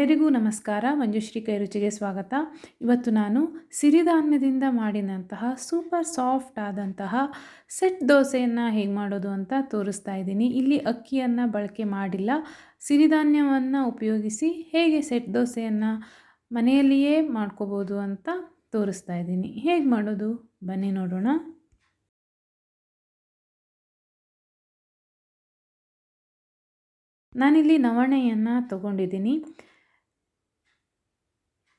ಎಲ್ಲರಿಗೂ ನಮಸ್ಕಾರ. ಮಂಜುಶ್ರೀ ಕೈ ರುಚಿಗೆ ಸ್ವಾಗತ. ಇವತ್ತು ನಾನು ಸಿರಿಧಾನ್ಯದಿಂದ ಮಾಡಿದಂತಹ ಸೂಪರ್ ಸಾಫ್ಟ್ ಆದಂತಹ ಸೆಟ್ ದೋಸೆಯನ್ನು ಹೇಗೆ ಮಾಡೋದು ಅಂತ ತೋರಿಸ್ತಾ ಇದ್ದೀನಿ. ಇಲ್ಲಿ ಅಕ್ಕಿಯನ್ನು ಬಳಕೆ ಮಾಡಿಲ್ಲ. ಸಿರಿಧಾನ್ಯವನ್ನು ಉಪಯೋಗಿಸಿ ಹೇಗೆ ಸೆಟ್ ದೋಸೆಯನ್ನು ಮನೆಯಲ್ಲಿಯೇ ಮಾಡ್ಕೋಬೋದು ಅಂತ ತೋರಿಸ್ತಾ ಇದ್ದೀನಿ. ಹೇಗೆ ಮಾಡೋದು? ಬನ್ನಿ ನೋಡೋಣ. ನಾನಿಲ್ಲಿ ನವಣೆಯನ್ನು ತಗೊಂಡಿದ್ದೀನಿ.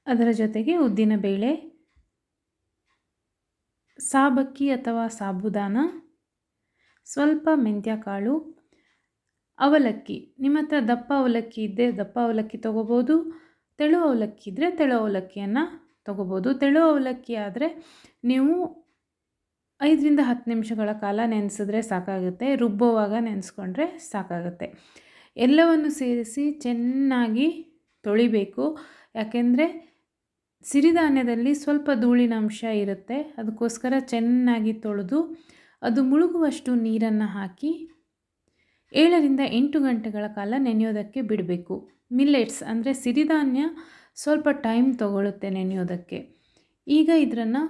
ಅದರ ಜೊತೆಗೆ ಉದ್ದಿನ ಬೇಳೆ, ಸಾಬಕ್ಕಿ ಅಥವಾ ಸಾಬುದಾನ, ಸ್ವಲ್ಪ ಮೆಂತ್ಯ ಕಾಳು, ಅವಲಕ್ಕಿ. ನಿಮ್ಮ ಹತ್ರ ದಪ್ಪ ಅವಲಕ್ಕಿ ಇದ್ದರೆ ದಪ್ಪ ಅವಲಕ್ಕಿ ತೊಗೋಬೋದು, ತೆಳು ಅವಲಕ್ಕಿ ಇದ್ದರೆ ತೆಳು ಅವಲಕ್ಕಿಯನ್ನು ತೊಗೋಬೋದು. ತೆಳು ಅವಲಕ್ಕಿ ಆದರೆ ನೀವು ಐದರಿಂದ ಹತ್ತು ನಿಮಿಷಗಳ ಕಾಲ ನೆನೆಸಿದ್ರೆ ಸಾಕಾಗುತ್ತೆ, ರುಬ್ಬೋವಾಗ ನೆನೆಸ್ಕೊಂಡ್ರೆ ಸಾಕಾಗುತ್ತೆ. ಎಲ್ಲವನ್ನು ಸೇರಿಸಿ ಚೆನ್ನಾಗಿ ತೊಳಿಬೇಕು. ಯಾಕೆಂದರೆ ಸಿರಿಧಾನ್ಯದಲ್ಲಿ ಸ್ವಲ್ಪ ಧೂಳಿನ ಅಂಶ ಇರುತ್ತೆ. ಅದಕ್ಕೋಸ್ಕರ ಚೆನ್ನಾಗಿ ತೊಳೆದು ಅದು ಮುಳುಗುವಷ್ಟು ನೀರನ್ನು ಹಾಕಿ ಏಳರಿಂದ ಎಂಟು ಗಂಟೆಗಳ ಕಾಲ ನೆನೆಯೋದಕ್ಕೆ ಬಿಡಬೇಕು. ಮಿಲ್ಲೆಟ್ಸ್ ಅಂದರೆ ಸಿರಿಧಾನ್ಯ ಸ್ವಲ್ಪ ಟೈಮ್ ತಗೊಳ್ಳುತ್ತೆ ನೆನೆಯೋದಕ್ಕೆ. ಈಗ ಇದನ್ನು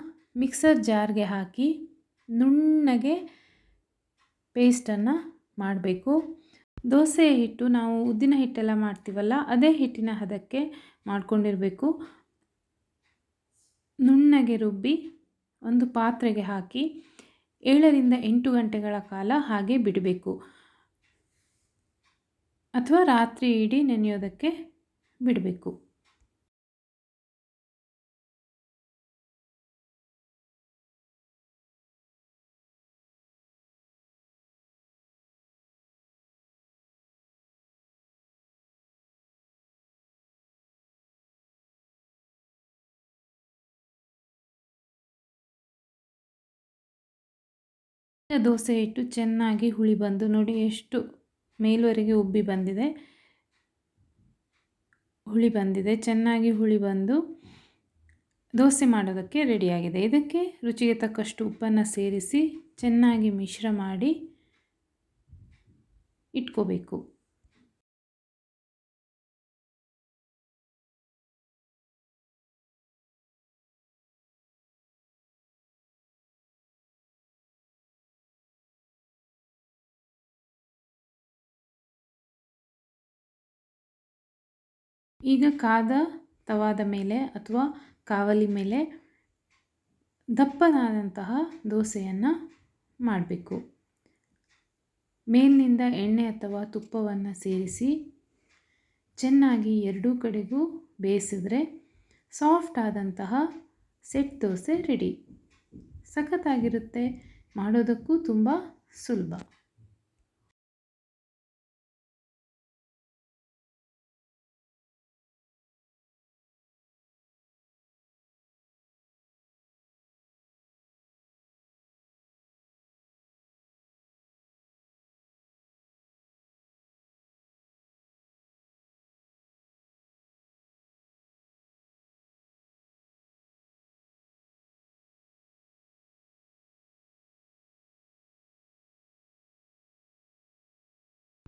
ಮಿಕ್ಸರ್ ಜಾರ್ಗೆ ಹಾಕಿ ನುಣ್ಣಗೆ ಪೇಸ್ಟನ್ನು ಮಾಡಬೇಕು. ದೋಸೆ ಹಿಟ್ಟು ನಾವು ಉದ್ದಿನ ಹಿಟ್ಟೆಲ್ಲ ಮಾಡ್ತೀವಲ್ಲ, ಅದೇ ಹಿಟ್ಟಿನ ಹದಕ್ಕೆ ಮಾಡ್ಕೊಂಡಿರಬೇಕು. ನುಣ್ಣಗೆ ರುಬ್ಬಿ ಒಂದು ಪಾತ್ರೆಗೆ ಹಾಕಿ ಏಳರಿಂದ ಎಂಟು ಗಂಟೆಗಳ ಕಾಲ ಹಾಗೆ ಬಿಡಬೇಕು. ಅಥವಾ ರಾತ್ರಿ ಇಡೀ ನೆನೆಯೋದಕ್ಕೆ ಬಿಡಬೇಕು. ದೋಸೆ ಇಟ್ಟು ಚೆನ್ನಾಗಿ ಹುಳಿ ಬಂದು ನೋಡಿ ಎಷ್ಟು ಮೇಲ್ವರೆಗೆ ಉಬ್ಬಿ ಬಂದಿದೆ. ಹುಳಿ ಬಂದಿದೆ, ಚೆನ್ನಾಗಿ ಹುಳಿ ಬಂದು ದೋಸೆ ಮಾಡೋದಕ್ಕೆ ರೆಡಿಯಾಗಿದೆ. ಇದಕ್ಕೆ ರುಚಿಗೆ ತಕ್ಕಷ್ಟು ಉಪ್ಪನ್ನು ಸೇರಿಸಿ ಚೆನ್ನಾಗಿ ಮಿಶ್ರ ಮಾಡಿ ಇಟ್ಕೋಬೇಕು. ಈಗ ಕಾದ ತವಾದ ಮೇಲೆ ಅಥವಾ ಕಾವಲಿ ಮೇಲೆ ದಪ್ಪನಾದಂತಹ ದೋಸೆಯನ್ನು ಮಾಡಬೇಕು. ಮೇಲಿನಿಂದ ಎಣ್ಣೆ ಅಥವಾ ತುಪ್ಪವನ್ನು ಸೇರಿಸಿ ಚೆನ್ನಾಗಿ ಎರಡೂ ಕಡೆಗೂ ಬೇಯಿಸಿದ್ರೆ ಸಾಫ್ಟ್ ಆದಂತಹ ಸೆಟ್ ದೋಸೆ ರೆಡಿ. ಸಖತ್ತಾಗಿರುತ್ತೆ. ಮಾಡೋದಕ್ಕೂ ತುಂಬ ಸುಲಭ.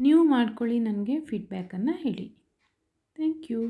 ನೀವು ಮಾಡ್ಕೊಳ್ಳಿ ನನಗೆ ಫೀಡ್ಬ್ಯಾಕನ್ನು ಹೇಳಿ. Thank you